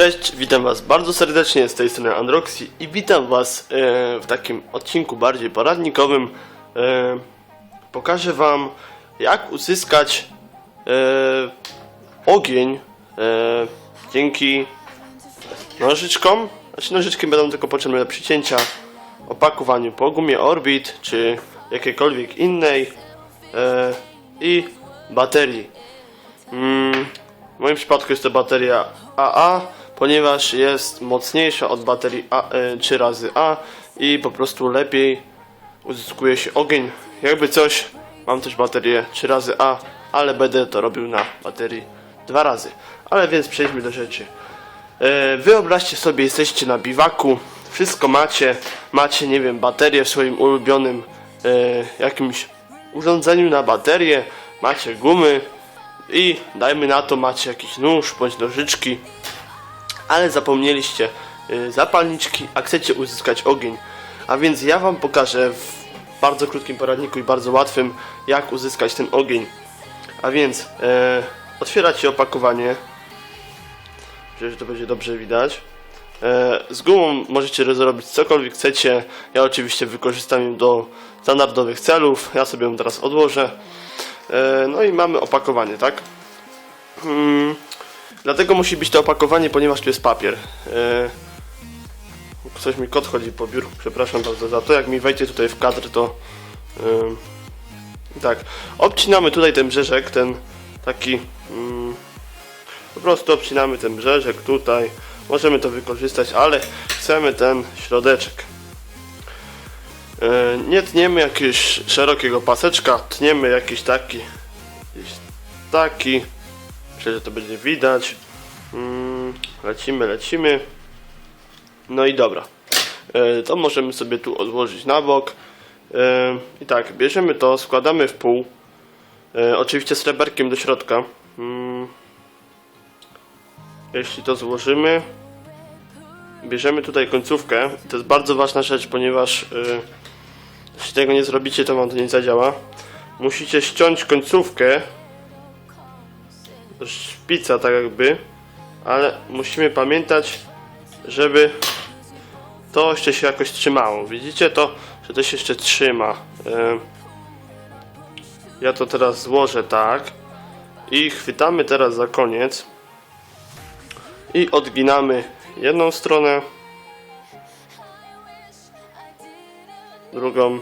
Cześć, witam Was bardzo serdecznie z tej strony Androxy i witam Was e, w takim odcinku bardziej poradnikowym. E, pokażę Wam jak uzyskać e, ogień dzięki nożyczkom. Znaczy nożyczki będą tylko potrzebne do przycięcia, opakowaniu po gumie Orbit czy jakiejkolwiek innej i baterii. Mm, w moim przypadku jest to bateria AA, ponieważ jest mocniejsza od baterii A, e, 3 razy A i po prostu lepiej uzyskuje się ogień. Jakby coś, mam też baterię 3 razy A, ale będę to robił na baterii 2 razy. Ale więc przejdźmy do rzeczy. E, Wyobraźcie sobie, jesteście na biwaku, wszystko macie, macie, nie wiem, baterię w swoim ulubionym e, jakimś urządzeniu na baterię, macie gumy i dajmy na to macie jakiś nóż bądź nożyczki, ale zapomnieliście e, zapalniczki, a chcecie uzyskać ogień. A więc ja wam pokażę w bardzo krótkim poradniku i bardzo łatwym, jak uzyskać ten ogień. A więc e, otwieracie opakowanie, że to będzie dobrze widać. E, Z gumą możecie zrobić cokolwiek chcecie. Ja oczywiście wykorzystam ją do standardowych celów. Ja sobie ją teraz odłożę. E, No i mamy opakowanie, tak? Hmm, Dlatego musi być to opakowanie, ponieważ tu jest papier. E, Coś mi kot chodzi po biurku, przepraszam bardzo za to. Jak mi wejdzie tutaj w kadr, to... em, Tak, obcinamy tutaj ten brzeszek, ten taki... mm, po prostu obcinamy ten brzeżek tutaj. Możemy to wykorzystać, ale chcemy ten środeczek. E, Nie tniemy jakiegoś szerokiego paseczka, tniemy jakiś taki. Jakiś taki. Myślę, że to będzie widać. Mm, Lecimy, lecimy. No i dobra. E, To możemy sobie tu odłożyć na bok. E, I tak, bierzemy to, składamy w pół. E, Oczywiście sreberkiem do środka. Mm, jeśli to złożymy, bierzemy tutaj końcówkę. To jest bardzo ważna rzecz, ponieważ jeśli tego nie zrobicie, to wam to nie zadziała. Musicie ściąć końcówkę, szpica tak jakby, ale musimy pamiętać, żeby to jeszcze się jakoś trzymało. Widzicie to, że to się jeszcze trzyma. Ja to teraz złożę tak. I chwytamy teraz za koniec. I odginamy jedną stronę, drugą.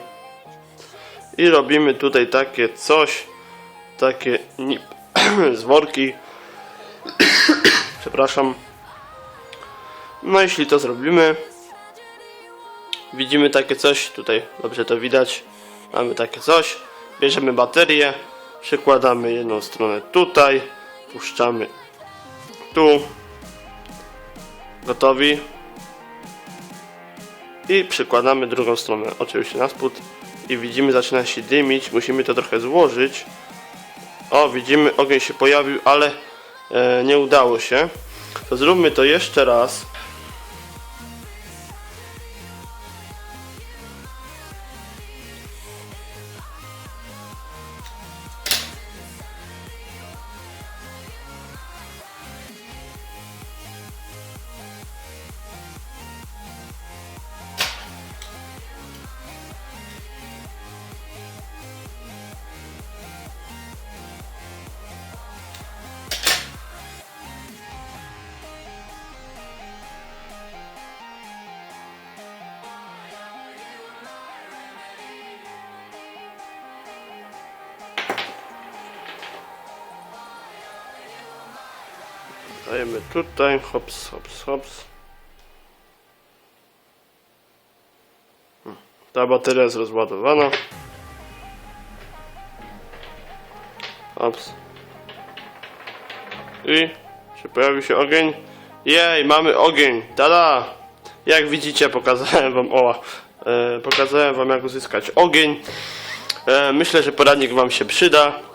I robimy tutaj takie coś, takie z worki. Przepraszam. No jeśli to zrobimy, widzimy takie coś, tutaj dobrze to widać, mamy takie coś, bierzemy baterię, przykładamy jedną stronę tutaj, puszczamy tu, Gotowi. I przykładamy drugą stronę, oczywiście na spód. I widzimy, zaczyna się dymić. Musimy to trochę złożyć. O, widzimy, ogień się pojawił, ale e, nie udało się. To zróbmy to jeszcze raz. Dajemy tutaj, hops, hops, hops. Hmm. Ta bateria jest rozładowana. Hops. I czy pojawił się ogień? Jej, mamy ogień! Tada! Jak widzicie, pokazałem wam, o, e, pokazałem wam jak uzyskać ogień. E, myślę, że poradnik wam się przyda.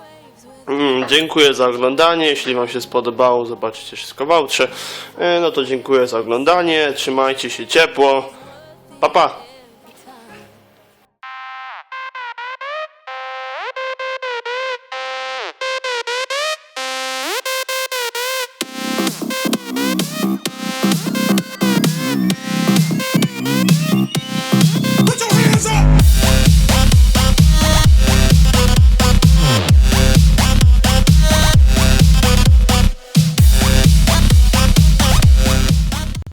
Mm, dziękuję za oglądanie. Jeśli Wam się spodobało, zobaczycie wszystko w outrze. E, No to dziękuję za oglądanie. Trzymajcie się ciepło. Pa pa!